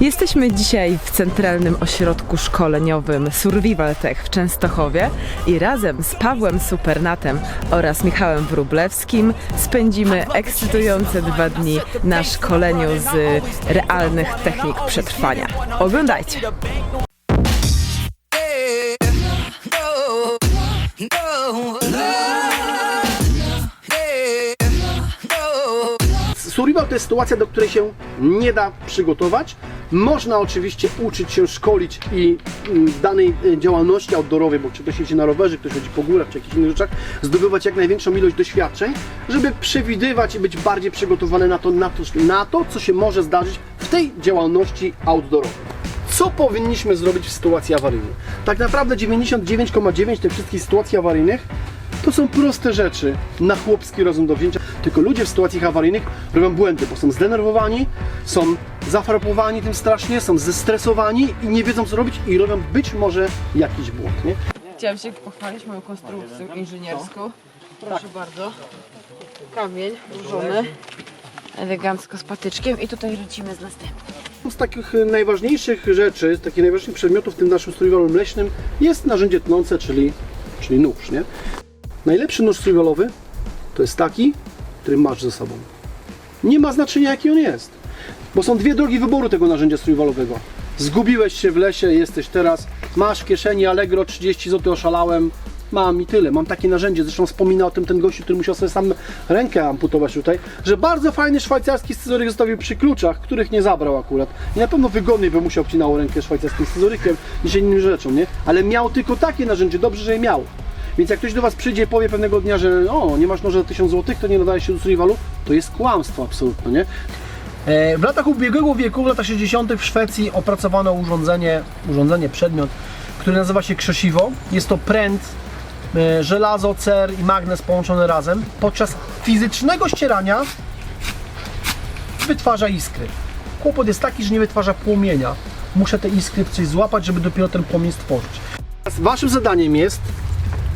Jesteśmy dzisiaj w Centralnym Ośrodku Szkoleniowym Survival Tech w Częstochowie i razem z Pawłem Supernatem oraz Michałem Wróblewskim spędzimy ekscytujące dwa dni na szkoleniu z realnych technik przetrwania. Oglądajcie! Survival to jest sytuacja, do której się nie da przygotować. Można oczywiście uczyć się, szkolić i mm, danej e, działalności outdoorowej, bo czy ktoś jeździ na rowerze, ktoś chodzi po górach, czy jakichś innych rzeczach, zdobywać jak największą ilość doświadczeń, żeby przewidywać i być bardziej przygotowany na to, na to, na to co się może zdarzyć w tej działalności outdoorowej. Co powinniśmy zrobić w sytuacji awaryjnej? Tak naprawdę 99,9 tych wszystkich sytuacji awaryjnych to są proste rzeczy na chłopski rozum do wzięcia. Tylko ludzie w sytuacjach awaryjnych robią błędy, bo są zdenerwowani, są zafrapowani tym strasznie, są zestresowani i nie wiedzą co robić i robią być może jakiś błąd, nie? Chciałam się pochwalić moją konstrukcją inżynierską. Proszę bardzo. Kamień ułożony elegancko z patyczkiem i tutaj lecimy z następnym. Z takich e, najważniejszych rzeczy, z takich najważniejszych przedmiotów w tym naszym survivalu leśnym jest narzędzie tnące, czyli, czyli nóż, nie? Najlepszy nóż survivalowy to jest taki, który masz ze sobą. Nie ma znaczenia jaki on jest, bo są dwie drogi wyboru tego narzędzia survivalowego. Zgubiłeś się w lesie, jesteś teraz, masz w kieszeni Allegro 30 zł, oszalałem, mam i tyle. Mam takie narzędzie, zresztą wspomina o tym ten gościu, który musiał sobie sam rękę amputować tutaj, że bardzo fajny szwajcarski scyzoryk zostawił przy kluczach, których nie zabrał akurat. I na pewno wygodniej by musiał obcinało rękę szwajcarskim scyzorykiem niż innym rzeczą, nie? Ale miał tylko takie narzędzie, dobrze, że je miał. Więc jak ktoś do Was przyjdzie i powie pewnego dnia, że o, nie masz noża za 1000 zł, to nie nadaje się do survivalu, to jest kłamstwo absolutne, nie? E, W latach ubiegłego wieku, w latach 60. w Szwecji opracowano urządzenie, urządzenie, przedmiot, który nazywa się krzesiwo. Jest to pręt, e, żelazo, cer i magnes połączone razem. Podczas fizycznego ścierania wytwarza iskry. Kłopot jest taki, że nie wytwarza płomienia. Muszę te iskry w coś złapać, żeby dopiero ten płomień stworzyć. Waszym zadaniem jest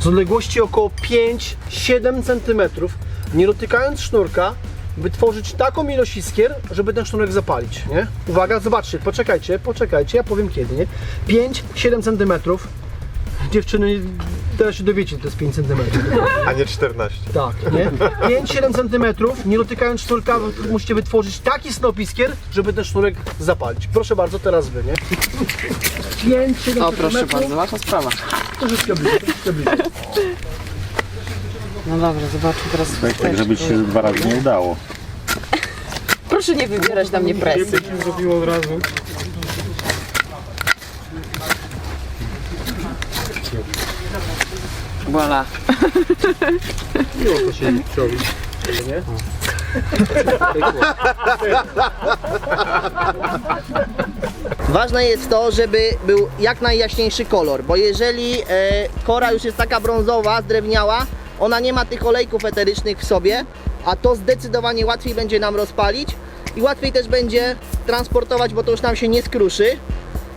z odległości około 5-7 cm, nie dotykając sznurka, wytworzyć taką ilość iskier, żeby ten sznurek zapalić, nie? Uwaga, zobaczcie, poczekajcie, poczekajcie, ja powiem kiedy, nie? 5-7 cm. Dziewczyny, teraz się dowiecie, to jest 5 cm. A nie 14. Tak, nie? 5-7 cm, nie dotykając sznurka, musicie wytworzyć taki snop iskier, żeby ten sznurek zapalić. Proszę bardzo, teraz wy, nie? 5-7 O, proszę bardzo, wasza sprawa. Troszeczkę bliżej, troszeczkę bliżej. No dobrze, zobaczmy teraz Tak, żeby ci się dwa razy nie udało. Proszę nie wywierać na mnie presji. zrobiło od razu. Voila. Miło to się robi. Nie? Ważne jest to, żeby był jak najjaśniejszy kolor, bo jeżeli e, kora już jest taka brązowa, zdrewniała, ona nie ma tych olejków eterycznych w sobie, a to zdecydowanie łatwiej będzie nam rozpalić i łatwiej też będzie transportować, bo to już nam się nie skruszy.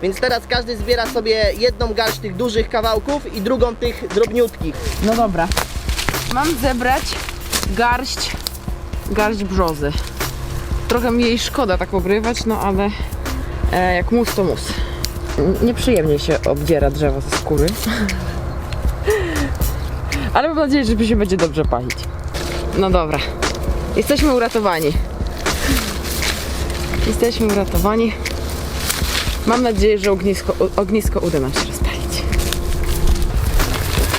Więc teraz każdy zbiera sobie jedną garść tych dużych kawałków i drugą tych drobniutkich. No dobra. Mam zebrać garść, garść brzozy. Trochę mi jej szkoda tak obrywać, no ale e, jak mus to mus. Nieprzyjemnie się obdziera drzewo ze skóry. ale mam nadzieję, że się będzie dobrze palić. No dobra. Jesteśmy uratowani. Jesteśmy uratowani. Mam nadzieję, że ognisko, ognisko uda nam się rozpalić.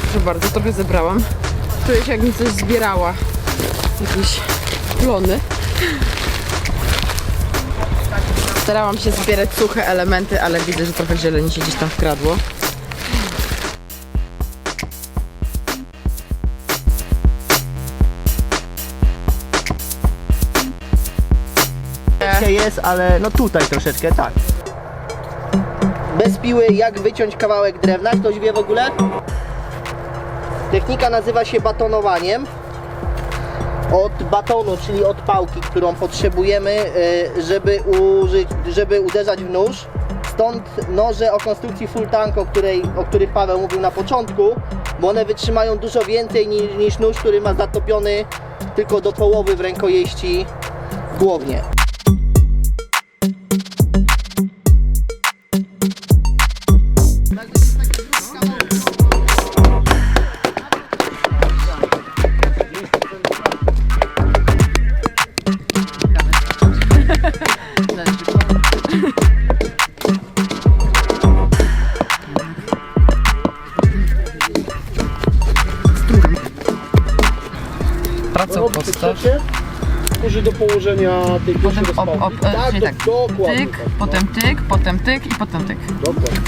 Proszę bardzo, trochę zebrałam. Czuję się jakbym coś zbierała. Jakieś plony. Starałam się zbierać suche elementy, ale widzę, że trochę zieleni się gdzieś tam wkradło. Troszeczkę jest, ale no tutaj troszeczkę, tak. Bez piły jak wyciąć kawałek drewna, ktoś wie w ogóle? Technika nazywa się batonowaniem. Od batonu, czyli od pałki, którą potrzebujemy, y, żeby, użyć, żeby uderzać w nóż. Stąd noże o konstrukcji full tank, o, której, o których Paweł mówił na początku, bo one wytrzymają dużo więcej niż, niż nóż, który ma zatopiony tylko do połowy w rękojeści głownie. Służy do położenia tej pierwszej Potem op, op, rozpałki. e, Tak, czyli do, tak. dokładnie Tyk, tak. potem tyk, potem tyk i potem tyk. Dokładnie.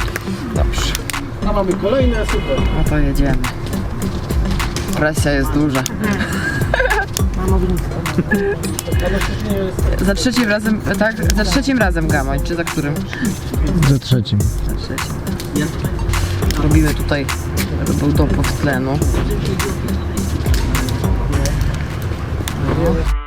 Dobrze. A mamy kolejne, super. No to jedziemy. Presja jest duża. Za trzecim razem, tak? Za trzecim razem gamoń, czy za którym? Za trzecim. Za trzecim. Robimy tutaj był dopływ tlenu. Ano?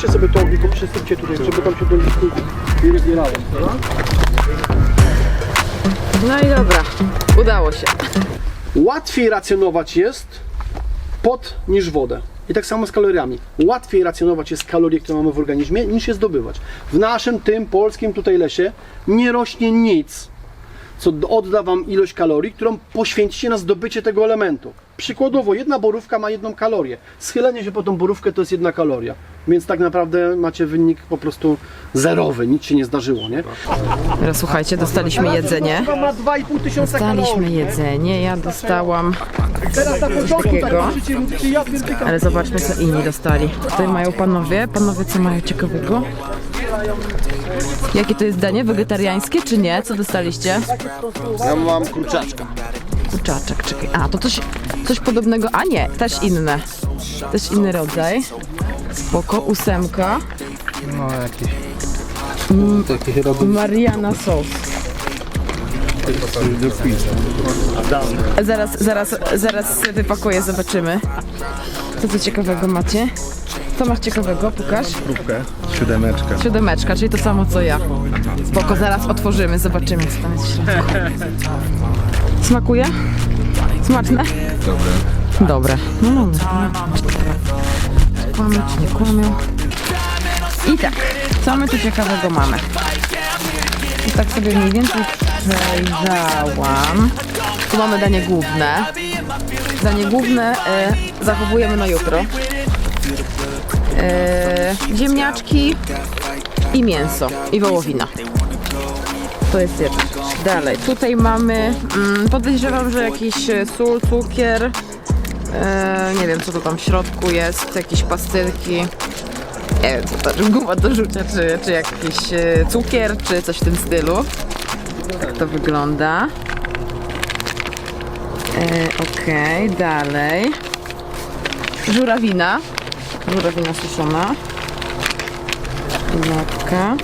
Wiecie sobie to ognisko, przysypcie tutaj, żeby tam się do nich nie rozbierało. dobra? No i dobra, udało się. Łatwiej racjonować jest pot niż wodę. I tak samo z kaloriami. Łatwiej racjonować jest kalorie, które mamy w organizmie, niż je zdobywać. W naszym tym polskim tutaj lesie nie rośnie nic, co odda Wam ilość kalorii, którą poświęcicie na zdobycie tego elementu. Przykładowo, jedna borówka ma jedną kalorię. Schylenie się po tą borówkę to jest jedna kaloria. Więc tak naprawdę macie wynik po prostu zerowy, nic się nie zdarzyło, nie? Teraz słuchajcie, dostaliśmy jedzenie. Borówka ma 2,5 tysiąca Dostaliśmy jedzenie, ja dostałam, Teraz na początku takiego. tak patrzycie, mówicie, ja pierdykam. ale zobaczmy co inni dostali. Tutaj mają panowie, panowie co mają ciekawego? Jakie to jest danie? Wegetariańskie czy nie? Co dostaliście? Ja mam kurczaczka. Kurczaczek, czekaj. A, to coś, coś podobnego. A nie, też inne. Też inny rodzaj. Spoko, ósemka. No jakieś. Takie robią Mariana sos. Zaraz, zaraz, zaraz wypakuję, zobaczymy. Co tu ciekawego macie? Co masz ciekawego? Pokaż. próbkę. Siódemeczka. Siódemeczka, czyli to samo co ja. Spoko, zaraz otworzymy, zobaczymy co tam jest w środku. Smakuje? Smaczne? Dobre. Dobre. No dobra. Czy kłamią, czy nie? I tak, co my tu ciekawego mamy? I tak sobie mniej więcej przejrzałam. Tu mamy danie główne. Danie główne e, zachowujemy na jutro. E, ziemniaczki i mięso i wołowina. To jest rzecz. Dalej, tutaj mamy, mm, podejrzewam, że jakiś e, sól, cukier, nie wiem co to tam w środku jest, jakieś pastylki, nie wiem co to, guma do rzucia, czy, czy jakiś e, cukier, czy coś w tym stylu. Tak to wygląda. E, Okej, dalej. Żurawina. Żurawina suszona. Latka.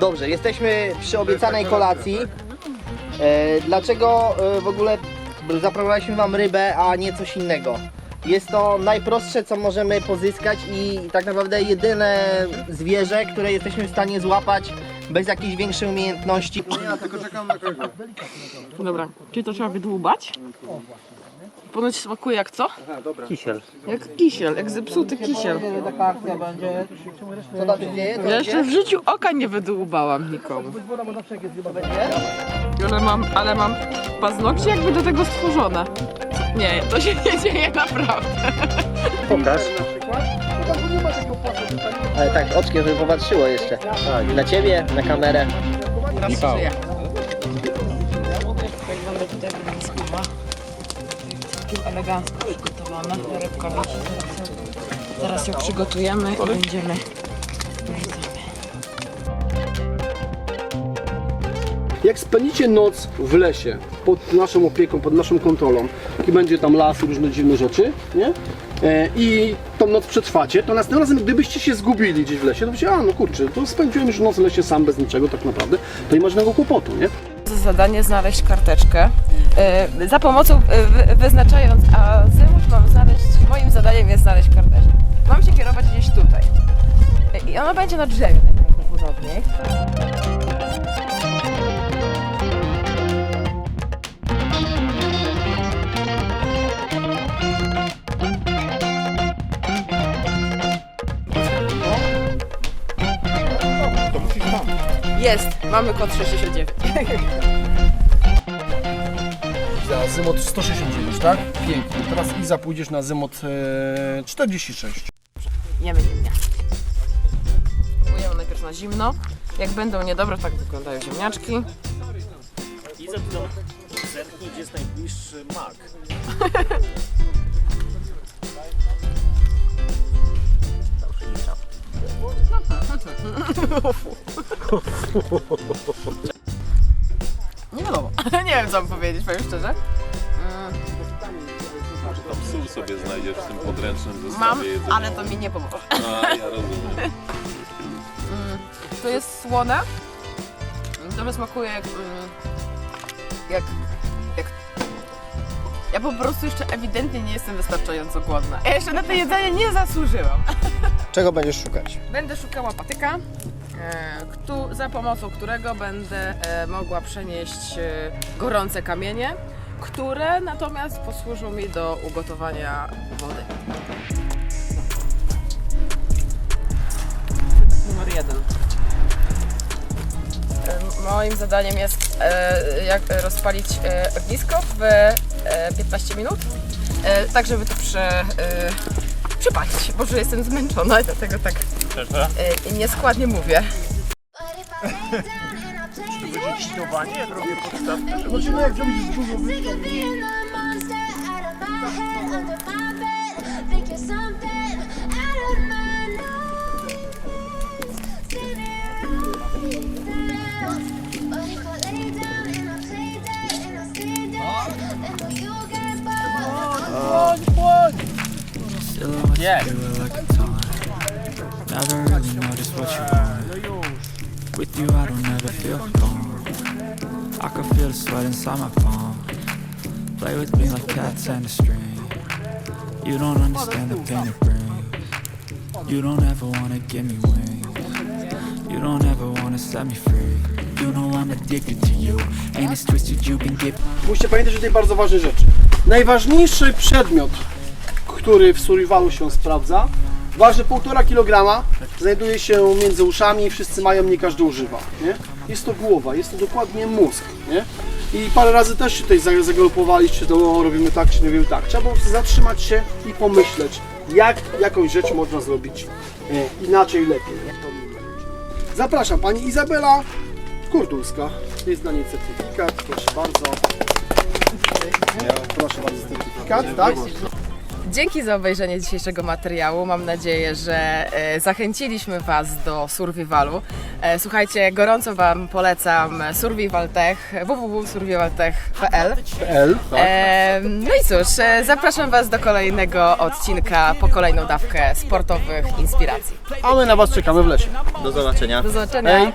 Dobrze, jesteśmy przy obiecanej kolacji. E, dlaczego e, w ogóle zaproponowaliśmy Wam rybę, a nie coś innego? Jest to najprostsze, co możemy pozyskać i tak naprawdę jedyne zwierzę, które jesteśmy w stanie złapać bez jakiejś większej umiejętności. Dobra, czyli to trzeba wydłubać? Ponoć smakuje jak co? Kisiel. Jak kisiel, jak zepsuty kisiel. Co tam się dzieje? Ja jeszcze w życiu oka nie wydłubałam nikomu. Ale mam, ale mam paznokcie jakby do tego stworzone. Nie, to się nie dzieje naprawdę. Pokaż. Ale tak, oczkiem, żeby popatrzyło jeszcze. Na Ciebie, na kamerę. Michał. Wygląda tutaj. Całkiem elegancko przygotowana. Rybka wisi. Zaraz ją przygotujemy i będziemy. Jak spędzicie noc w lesie, pod naszą opieką, pod naszą kontrolą, i będzie tam las i różne dziwne rzeczy, nie? E, I tą noc przetrwacie, to następnym razem, gdybyście się zgubili gdzieś w lesie, to byście, a no kurczę, to spędziłem już noc w lesie sam bez niczego tak naprawdę, to nie ma żadnego kłopotu, nie? Za zadanie znaleźć karteczkę. E, Za pomocą, e, wy- wyznaczając azymut, mam znaleźć, moim zadaniem jest znaleźć karteczkę. Mam się kierować gdzieś tutaj. E, I ona będzie na drzewie najprawdopodobniej. Jest, mamy kod 69. Za Zymot 169, tak? Pięknie. Teraz Iza pójdziesz na Zymot e, 46. Jemy ziemniaki. Próbujemy najpierw na zimno. Jak będą niedobre, tak wyglądają ziemniaczki. I zapytam, zerknij, gdzie jest najbliższy mak. Nie wiadomo. nie wiem, co mam powiedzieć, powiem szczerze. Tam sól sobie znajdziesz w tym podręcznym Mam, zestawie jedzenia. ale to mi nie pomoże. A, ja rozumiem. To jest słone. Trochę smakuje jak, mm, jak, jak... Ja po prostu jeszcze ewidentnie nie jestem wystarczająco głodna. Ja jeszcze na to jedzenie nie zasłużyłam. Czego będziesz szukać? Będę szukała patyka, e, za pomocą którego będę e, mogła przenieść e, gorące kamienie, które natomiast posłużą mi do ugotowania wody. Numer jeden. E, Moim zadaniem jest e, jak rozpalić e, ognisko w 15 minut, e, tak żeby to e, przypalić, bo że jestem zmęczona i dlatego tak e, nieskładnie mówię. Będzie ćwiowanie, jak robię podstawkę? Zobaczymy jak zrobić dużo Nie. Never really just what you want. With you, I don't ever feel calm. I can feel the sweat inside my palm. Play with me like cats and a string. You don't understand the pain it brings. You don't ever wanna give me wings. You don't ever wanna set me free. You know I'm addicted to you. Ain't as twisted you can get. Musicie pamiętać o tej bardzo ważnej rzeczy. Najważniejszy przedmiot, który w survivalu się sprawdza, waży 1,5 kg, znajduje się między uszami, wszyscy mają, nie każdy używa. Nie? Jest to głowa, jest to dokładnie mózg. Nie? I parę razy też się tutaj za- zagalopowali, czy to robimy tak, czy nie robimy tak. Trzeba zatrzymać się i pomyśleć, jak jakąś rzecz można zrobić e, inaczej, lepiej. Nie? Zapraszam Pani Izabela Kurdulska. Jest na niej certyfikat, proszę bardzo. Proszę bardzo, certyfikat, tak? Dzięki za obejrzenie dzisiejszego materiału. Mam nadzieję, że e, zachęciliśmy Was do survivalu. E, słuchajcie, gorąco Wam polecam Survival Tech, www.survivaltech.pl. L, tak? E, no i cóż, zapraszam Was do kolejnego odcinka po kolejną dawkę sportowych inspiracji. A my na Was czekamy w lesie. Do zobaczenia. Do zobaczenia. Hej.